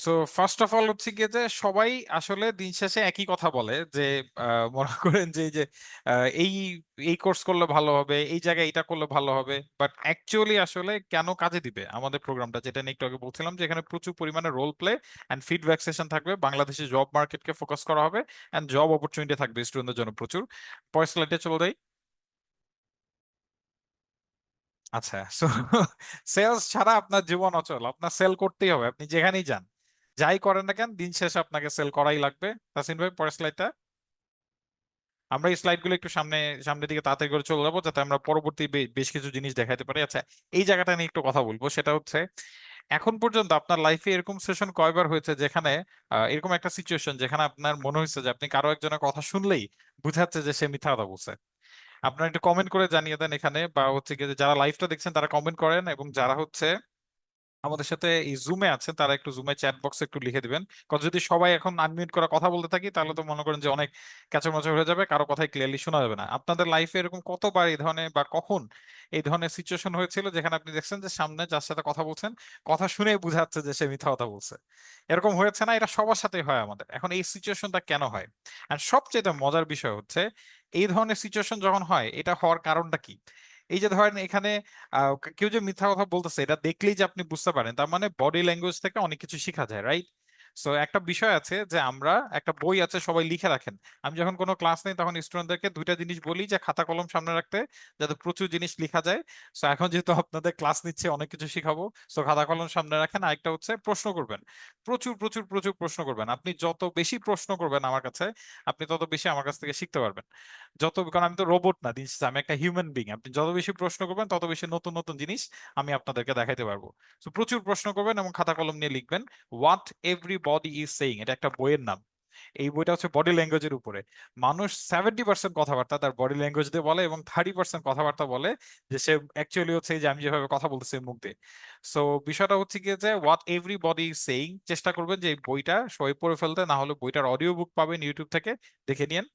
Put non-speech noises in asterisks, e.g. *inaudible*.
So first of all হচ্ছে গিয়ে যে সবাই আসলে দিন শেষে একই কথা বলে যে মনে *laughs* করেন যে যে এই, এই কোর্স করলে ভালো হবে, এই জায়গায় এটা করলে ভালো হবে। বাট অ্যাকচুয়ালি আসলে কেন কাজে দিবে আমাদের প্রোগ্রামটা যেটা নিয়ে একটু আগে বলছিলাম যে এখানে প্রচুর পরিমাণে role play and feedback session থাকবে। বাংলাদেশের জব মার্কেটকে ফোকাস করা হবে অ্যান্ড জব অপরচুনিটি থাকবে স্টুডেন্টদের জন্য প্রচুর। পরের স্লাইডে চলে যাই। আচ্ছা সো সেলস *laughs* ছাড়া আপনার জীবন অচল। আপনার সেল করতেই হবে। আপনি যেখানেই যান। যাই করেন না কেন, দিন শেষে আপনাকে সেল করাই লাগবে। তাসিন ভাই, পরের স্লাইডটা। আমরা এই স্লাইডগুলো একটু সামনে, সামনের দিকে তাড়াতাড়ি করে চলে যাব, যাতে আমরা পরবর্তী বেশ কিছু জিনিস দেখাইতে পারি। আচ্ছা এই জায়গাটা নিয়ে একটু কথা বলব। সেটা হচ্ছে, এখন পর্যন্ত আপনার লাইফে এরকম সেশন কয়বার হয়েছে যেখানে এরকম একটা সিচুয়েশন যেখানে আপনার মনে হইছে যে আপনি কারও একজনের কথা শুনলেই বুঝাচ্ছে যে সে মিথ্যা কথা বলছে। আপনারা একটু কমেন্ট করে জানিয়ে দেন এখানে, বা হচ্ছে যারা লাইভটা দেখছেন তারা কমেন্ট করেন, এবং যারা হচ্ছে আমাদের সাথে এই জুমে আছেন তারা একটু জুমে চ্যাট বক্সে একটু লিখে দিবেন। কারণ যদি সবাই এখন আনমিউট করে কথা বলতে থাকি তাহলে তো মনে করেন যে অনেক ক্যাচর-ম্যাচর হয়ে যাবে। কারও কথাই ক্লিয়ারলি শোনা যাবে না। আপনাদের লাইফে এরকম কতবার এই ধরনের বা কখন এই ধরনের সিচুয়েশন হয়েছিল যেখানে আপনি দেখছেন যে সামনে যার সাথে কথা বলছেন, কথা শুনেই বুঝা যাচ্ছে যে সে মিথ্যা কথা বলছে। এরকম হয়েছে না? এটা সবার সাথেই হয় আমাদের। এখন এই সিচুয়েশনটা কেন হয়? অ্যান্ড সবচাইতে মজার বিষয় হচ্ছে এই ধরনের সিচুয়েশন যখন হয় এটা হওয়ার কারণটা কি? এই যে ধরেন এখানে কেউ যে মিথ্যা কথা বলতেছে এটা দেখলেই যে আপনি বুঝতে পারেন। তার মানে বডি ল্যাঙ্গুয়েজ থেকে অনেক কিছু শেখা যায়, রাইট? সো একটা বিষয় আছে যে আমরা একটা বই আছে সবাই লিখে রাখেন। আমি যখন কোন ক্লাস নেই তখন স্টুডেন্টদেরকে ২ টা জিনিস বলি যে খাতা কলম সামনে রাখতে যাতে প্রচুর জিনিস লিখা যায়। সো এখন যেহেতু আপনাদের ক্লাস নিচ্ছি অনেক কিছু শিখাবো। সো খাতা কলম সামনে রাখেন। আরেকটা হচ্ছে প্রশ্ন করবেন। প্রচুর, প্রচুর, প্রচুর প্রশ্ন করবেন। আপনি যত বেশি প্রশ্ন করবেন আমার কাছে, আপনি তত বেশি আমার কাছ থেকে শিখতে পারবেন। যত কারণ আমি তো রোবট না দিন আমি একটা হিউম্যান বিং আপনি যত বেশি প্রশ্ন করবেন তত বেশি নতুন, নতুন জিনিস আমি আপনাদেরকে দেখাইতে পারব সো প্রচুর প্রশ্ন করবেন এবং খাতা কলম নিয়ে লিখবেন। হোয়াট এভরিবডি ইজ সেইং এটা একটা বইয়ের নাম। এই বইটা হচ্ছে বডি ল্যাঙ্গুয়েজের উপরে। মানুষ 70% কথাবার্তা তার বডি ল্যাঙ্গুয়েজ দিয়ে বলে এবং 30% কথাবার্তা বলে যে সে অ্যাকচুয়ালি হচ্ছে যে আমি যেভাবে কথা বলতেছি মুখ দিয়ে। সো বিষয়টা হচ্ছে কি যে হোয়াট এভরিবডি ইজ সেইং চেষ্টা করবেন যে বইটা সই পড়ে ফেলতে। না হলে বইটার অডিও বুক পাবেন ইউটিউব থেকে, দেখে নিয়েন।